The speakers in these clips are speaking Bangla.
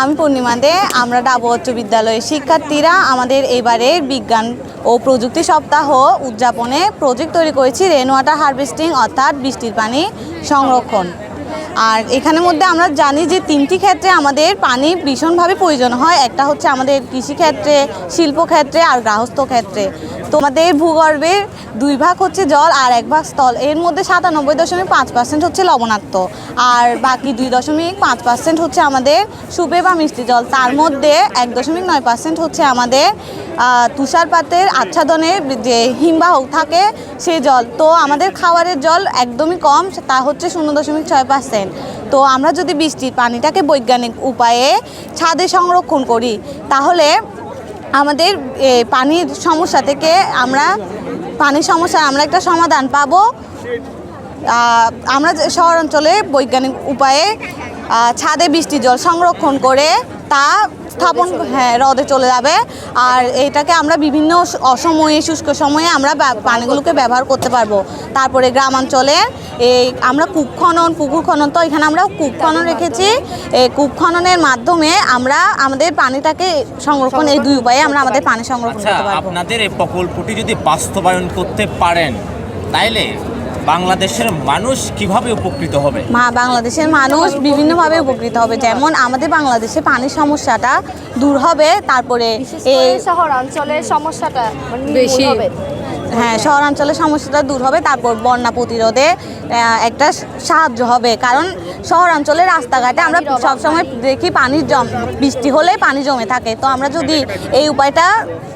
আমি পূর্ণিমা দে, আমরা ডাবু উচ্চ বিদ্যালয়ের শিক্ষার্থীরা আমাদের এবারের বিজ্ঞান ও প্রযুক্তি সপ্তাহ উদযাপনে প্রজেক্ট তৈরি করেছি রেন ওয়াটার হারভেস্টিং অর্থাৎ বৃষ্টির পানি সংরক্ষণ। আর এখানের মধ্যে আমরা জানি যে তিনটি ক্ষেত্রে আমাদের পানি ভীষণভাবে প্রয়োজন হয়, একটা হচ্ছে আমাদের কৃষিক্ষেত্রে, শিল্পক্ষেত্রে আর গৃহস্থ ক্ষেত্রে তোমাদের ভূগর্ভের দুই ভাগ হচ্ছে জল আর এক ভাগ স্থল। এর মধ্যে সাতানব্বই দশমিক পাঁচ পার্সেন্ট হচ্ছে লবণাক্ত আর বাকি দুই দশমিক পাঁচ পার্সেন্ট হচ্ছে আমাদের সুপে বা মিষ্টি জল। তার মধ্যে এক দশমিক নয় পার্সেন্ট হচ্ছে আমাদের তুষারপাতের আচ্ছাদনের যে হিমবাহ থাকে সেই জল। তো আমাদের খাবারের জল একদমই কম, তা হচ্ছে শূন্য দশমিক ছয় পার্সেন্ট তো আমরা যদি বৃষ্টির পানিটাকে বৈজ্ঞানিক উপায়ে ছাদে সংরক্ষণ করি, তাহলে আমাদের পানির সমস্যা থেকে আমরা, পানির সমস্যা আমরা একটা সমাধান পাবো। আমরা শহর অঞ্চলে বৈজ্ঞানিক উপায়ে ছাদে বৃষ্টি জল সংরক্ষণ করে তা স্থাপন হ্যাঁ হ্রদে চলে যাবে। আর এটাকে আমরা বিভিন্ন অসময়ে, শুষ্ক সময়ে আমরা পানিগুলোকে ব্যবহার করতে পারব। তারপরে গ্রামাঞ্চলে এই আমরা কূপ খনন পুকুর খনন তো এখানে আমরা কূপ খনন রেখেছি এই কূপ খননের মাধ্যমে আমরা আমাদের পানিটাকে সংরক্ষণ এই দুই উপায়ে আমরা আমাদের পানি সংরক্ষণ আচ্ছা করতে পারব আপনাদের এই প্রকল্পটি যদি বাস্তবায়ন করতে পারেন তাইলে বাংলাদেশের মানুষ কীভাবে উপকৃত হবে মা বাংলাদেশের মানুষ বিভিন্নভাবে উপকৃত হবে যেমন আমাদের বাংলাদেশে পানির সমস্যাটা দূর হবে তারপরে এই শহর অঞ্চলের সমস্যাটা মানে বেশি। হবে। হ্যাঁ শহরাঞ্চলের সমস্যাটা দূর হবে তারপর বন্যা প্রতিরোধে একটা সাহায্য হবে। কারণ শহরাঞ্চলের রাস্তাঘাটে আমরা সবসময় দেখি পানির জম বৃষ্টি হলে পানি জমে থাকে। তো আমরা যদি এই উপায়টা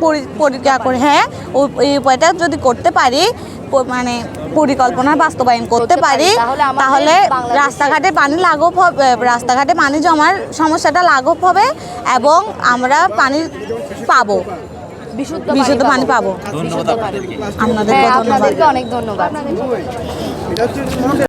পরি- পরিচর্যা করে হ্যাঁ এই উপায়টা যদি করতে পারি মানে পরিকল্পনা বাস্তবায়ন করতে পারি, তাহলে রাস্তাঘাটে পানি লাঘব হবে রাস্তাঘাটে পানি জমার সমস্যাটা লাঘব হবে এবং আমরা পানি পাবো। বিশুদ্ধ পানি পাবো। ধন্যবাদ আপনাদেরকে। আপনাদেরকে হ্যাঁ ধন্যবাদ। আপনাদেরকে অনেক ধন্যবাদ।